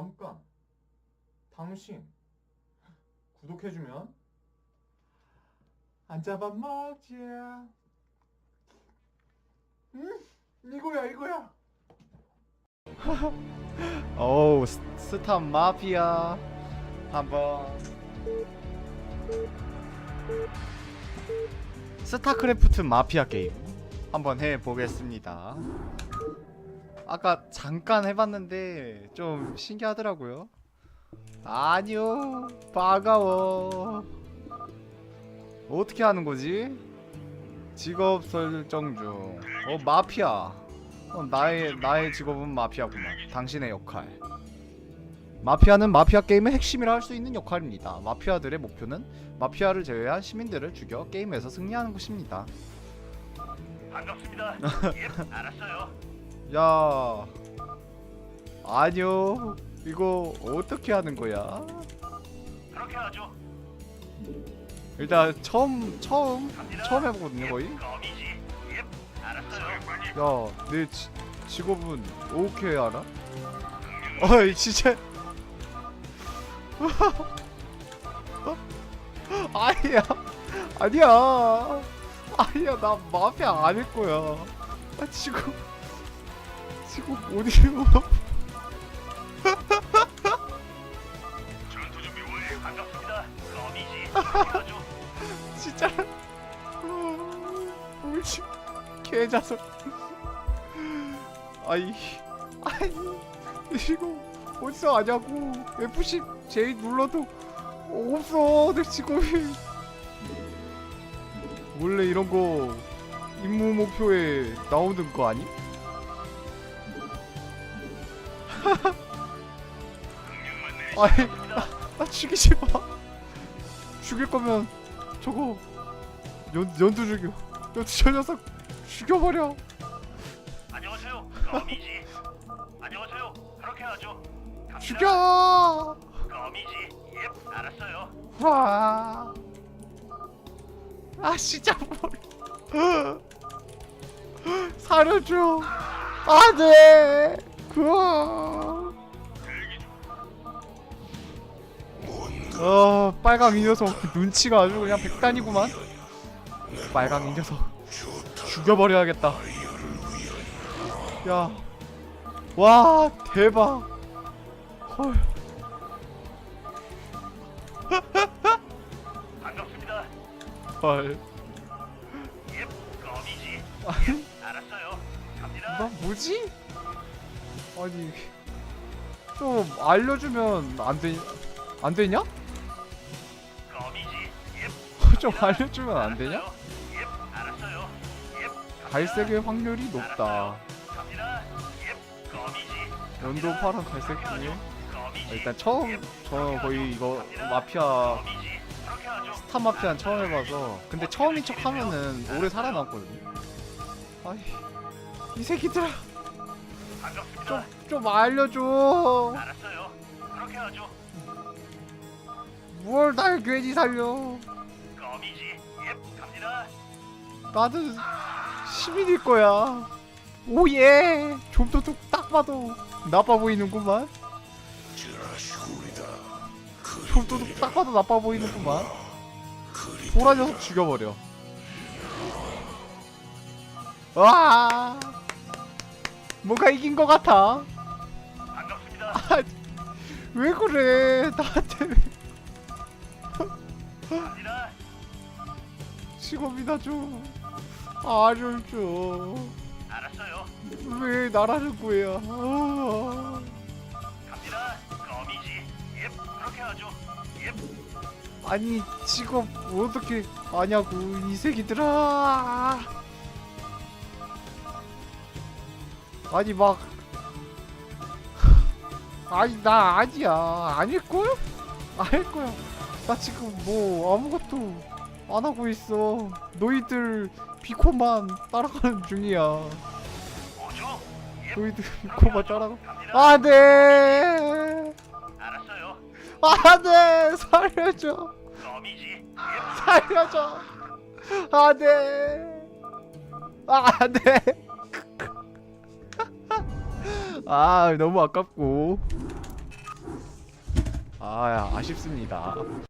잠깐. 당신 구독해주면 안 잡아먹지. 응? 이거야 이거야. 어우 스- 스타 마피아 한번 스타크래프트 마피아 게임 한번 해보겠습니다 아까 잠깐 해봤는데 좀 신기하더라고요 아니요 바가워 어떻게 하는 거지? 직업 설정 중 어 마피아 어, 나의 나의 직업은 마피아구만. 당신의 역할. 마피아는 마피아 게임의 핵심이라 할 수 있는 역할입니다. 마피아들의 목표는 마피아를 제외한 시민들을 죽여 게임에서 승리하는 것입니다. 반갑습니다. 예, 알았어요. 야, 아니요. 이거 어떻게 하는 거야? 그렇게 하죠. 일단 처음 처음 갑니다. 처음 해보거든요 거의. 거미지. 예, 알았어요. 야, 내 지, 직업은 오케이 알아? 어이 진짜 아니야 아니야 아니야 나 마피아 아닐 거야 나 지금 지금 어디 뭐 전투 준비 완료. 반갑습니다. 하죠. 진짜. 울지 개자석. 아이 아이. 이거 어디서 아냐고. F10 J 눌러도 없어. 내 직업이. 원래 이런 거 임무 목표에 나오는 거 아니? 아이 나, 나 죽이지 마 죽일 거면 저거 연, 연두 죽여 연두 저 녀석 죽여버려 안녕하세요. 거미지. 안녕하세요. 그렇게 하죠. 갑니다. 죽여 거미지. 예, 알았어요. 와. 아 진짜 뭘 살려줘 안돼 그어 어 빨강 이 녀석 눈치가 아주 그냥 백단이구만 빨강 이 녀석 죽여버려야겠다 야 와 대박 헐 반갑습니다. 헐. 예, 거미지. 아니, 알았어요. 갑니다. 나 뭐지? 아니, 좀 알려주면 안 되, 안 되냐? 좀 알려주면 안 되냐? 갈색의 확률이 높다. 연도 파란 갈색 중에. 거미지. 일단 처음 저 거의 이거 마피아. 스타 마피아 처음 해봐서 근데 처음인 척 하면은 오래 살아남거든요. 아이 이 새끼들아. 좀 좀 알려줘. 알았어요. 그렇게 하죠. 뭘 날 괜히 살려? 거미지. 예, 갑니다. 나는 시민일 거야. 오예. 좀더 딱 봐도 나빠 보이는구만. 좀더 딱 봐도 나빠 보이는구만. 보라 녀석 죽여버려. 와. 뭔가 이긴 것 같아. 아, 왜 그래? 나한테 왜. 직업이나 좀 알려줘. 알았어요. 왜 나라는 거야? 아, 갑니다. 거미지. 예, 그렇게 하죠. 예, 아니 직업 어떻게 아냐고 이 새끼들아. 아니 막 아니 나 아니야 아닐 걸? 아닐 거야. 나 지금 뭐 아무것도 안 하고 있어. 너희들 비코만 따라가는 중이야. 뭐죠? 예, 너희들 비코만 따라가. 갑니다. 안돼. 알았어요. 안돼 살려줘. 거미지. 예, 살려줘. 안돼. 안돼. 아 너무 아깝고. 아 아쉽습니다